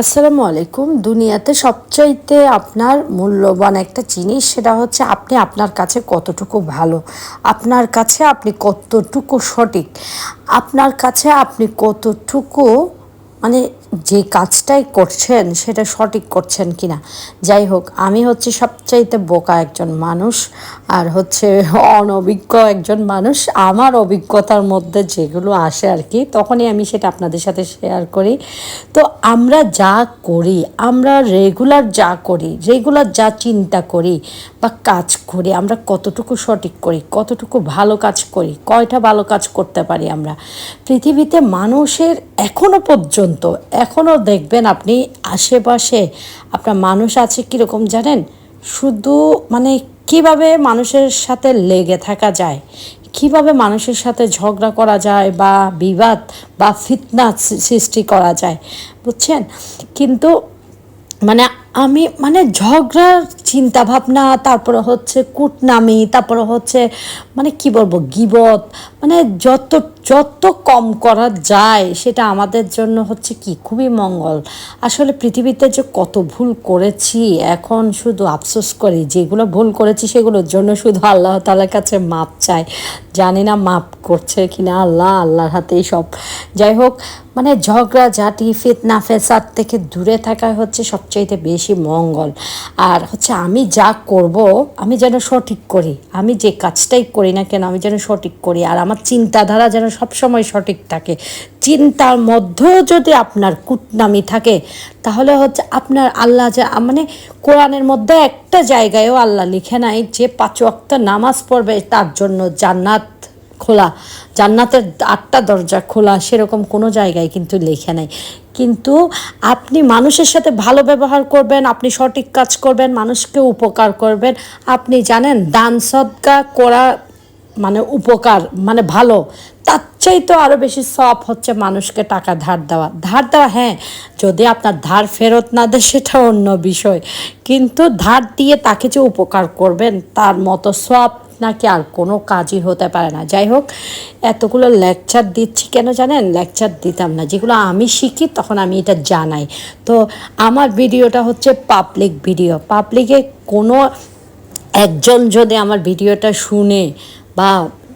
আসসালামু আলাইকুম। দুনিয়াতে সবচাইতে আপনার মূল্যবান একটা জিনিস সেটা হচ্ছে আপনি আপনার কাছে কতটুকু ভালো, আপনার কাছে আপনি কতটুকু সঠিক, আপনার কাছে আপনি কতটুকু মানে যে কাজটাই করছেন সেটা সঠিক করছেন কিনা। যাই হোক, আমি হচ্ছে সবচাইতে বোকা একজন মানুষ আর হচ্ছে অনভিজ্ঞ একজন মানুষ। আমার অভিজ্ঞতার মধ্যে যেগুলো আসে আর কি, তখনই আমি সেটা আপনাদের সাথে শেয়ার করি। তো আমরা যা করি, আমরা রেগুলার যা করি রেগুলার যা চিন্তা করি বা কাজ করি, আমরা কতটুকু সঠিক করি, কতটুকু ভালো কাজ করি, কয়টা ভালো কাজ করতে পারি আমরা? পৃথিবীতে মানুষের এখনও পর্যন্ত এখনও দেখবেন আপনি আশেপাশে আপনার মানুষ আছে কীরকম জানেন? শুধু মানে কীভাবে মানুষের সাথে লেগে থাকা যায়? কীভাবে মানুষের সাথে ঝগড়া করা যায় বা বিবাদ বা ফিতনা সৃষ্টি করা যায়? বুঝছেন? কিন্তু মানে আমি মানে ঝগড়ার চিন্তা ভাবনা তারপরে হচ্ছে কুটনামি, তারপরে হচ্ছে মানে কি বলব, গিবত মানে যত যত কম করা যায়, সেটা আমাদের জন্য হচ্ছে কি? খুবই মঙ্গল। আসলে পৃথিবীতে যে কত ভুল করেছি, এখন শুধু আফসোস করি, যেগুলো ভুল করেছি, সেগুলোর জন্য শুধু আল্লাহ তালার কাছে মাপ চাই। জানি না মাপ করছে কিনা আল্লাহ, আল্লাহর হাতেই সব। যাই হোক মানে ঝগড়া ঝাঁটি ফিতনা ফেসাদ থেকে দূরে থাকা হচ্ছে সবচাইতে বেশি মঙ্গল। আর হচ্ছে আমি যা করব, আমি যেন সঠিক করি। আমি যে কাজটাই করি না কেন, আমি যেন সঠিক করি। আর আমার চিন্তাধারা যেন সবসময় সঠিক থাকে। চিন্তার মধ্যেও যদি আপনার কুটনামি থাকে, তাহলে হচ্ছে আপনার আল্লাহ যা মানে কোরআনের মধ্যে একটা জায়গায়ও আল্লাহ লিখে নাই যে পাঁচ ওয়াক্ত নামাজ পড়বে, তার জন্য জান্নাত খোলা। জান্নাতের আটটা দরজা খোলা, সেরকম কোনো জায়গায় কিন্তু লেখা নাই। কিন্তু আপনি মানুষের সাথে ভালো ব্যবহার করবেন, আপনি সঠিক কাজ করবেন, মানুষকে উপকার করবেন। আপনি জানেন, দান সদকা করা মানে উপকার মানে ভালো। তার চাইতে আরও বেশি সব হচ্ছে মানুষকে টাকা ধার দেওয়া। ধার দেওয়া হ্যাঁ যদি আপনার ধার ফেরত না দেয়, সেটা অন্য বিষয়। কিন্তু ধার দিয়ে তাকে যে উপকার করবেন, তার মতো সব নাকি আর কোনো কাজই হতে পারে না। যাই হোক, এতগুলো লেকচার দিচ্ছি কেন জানেন? লেকচার দিতাম না। যেগুলো আমি শিখি, তখন আমি এটা জানাই। তো আমার ভিডিওটা হচ্ছে পাবলিক ভিডিও পাবলিকে কোনো একজন যদি আমার ভিডিওটা শুনে বা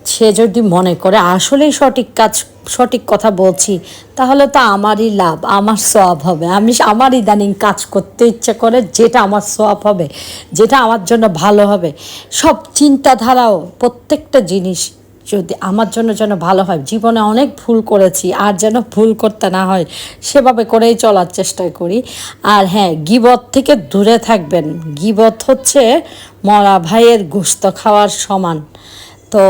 সে যদি মনে করে, আসলেই সঠিক কাজ, সঠিক কথা বলছি, তাহলে তো আমারই লাভ, আমার সব হবে। আমি আমার ইদানিং কাজ করতে ইচ্ছে করে যেটা আমার সব হবে, যেটা আমার জন্য ভালো হবে। সব চিন্তাধারাও, প্রত্যেকটা জিনিস যদি আমার জন্য যেন ভালো হয়, জীবনে অনেক ভুল করেছি, আর যেন ভুল করতে না হয়, সেভাবে করেই চলার চেষ্টা করি। আর হ্যাঁ গিবত থেকে দূরে থাকবেন। গিবত হচ্ছে মরা ভাইয়ের গোস্ত খাওয়ার সমান। তো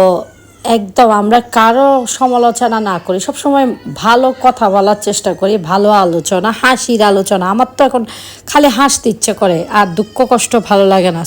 একদম, আমরা কারও সমালোচনা না করি, সবসময় ভালো কথা বলার চেষ্টা করি, ভালো আলোচনা, হাসির আলোচনা, আমার তো এখন খালি হাসতে ইচ্ছে করে, আর দুঃখ কষ্ট ভালো লাগে না।